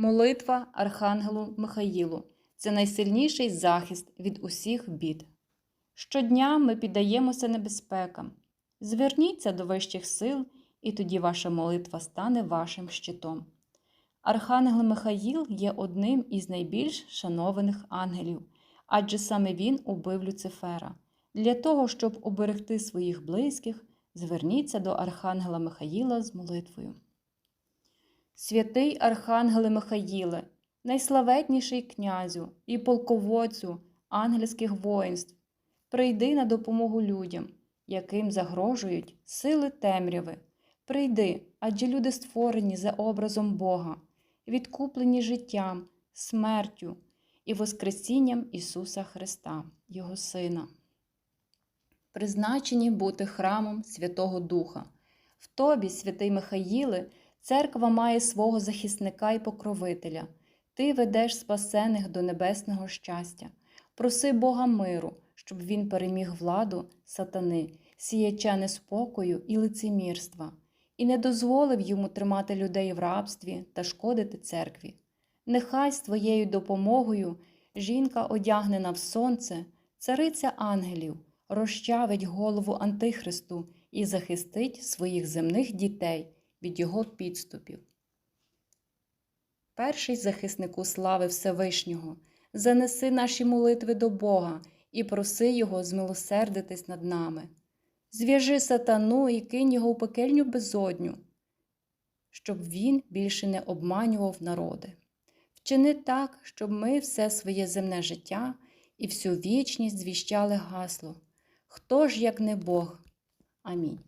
Молитва Архангелу Михаїлу це найсильніший захист від усіх бід. Щодня ми піддаємося небезпекам. Зверніться до вищих сил, і тоді ваша молитва стане вашим щитом. Архангел Михаїл є одним із найбільш шанованих ангелів, адже саме він убив Люцифера. Для того, щоб уберегти своїх близьких, зверніться до Архангела Михаїла з молитвою. Святий Архангеле Михаїле, найславетніший князю і полководцю ангельських воїнств, прийди на допомогу людям, яким загрожують сили темряви. Прийди, адже люди створені за образом Бога, відкуплені життям, смертю і Воскресінням Ісуса Христа, Його Сина. Призначені бути храмом Святого Духа. В тобі, святий Михаїле, церква має свого захисника і покровителя. Ти ведеш спасених до небесного щастя. Проси Бога миру, щоб він переміг владу сатани, сіяча неспокою і лицемірства, і не дозволив йому тримати людей в рабстві та шкодити церкві. Нехай з твоєю допомогою жінка, одягнена в сонце, цариця ангелів, розчавить голову Антихристу і захистить своїх земних дітей від його підступів. Перший захиснику слави Всевишнього, занеси наші молитви до Бога і проси Його змилосердитись над нами. Зв'яжи сатану і кинь його в пекельню безодню, щоб він більше не обманював народи. Вчини так, щоб ми все своє земне життя і всю вічність звіщали гасло. Хто ж, як не Бог? Амінь.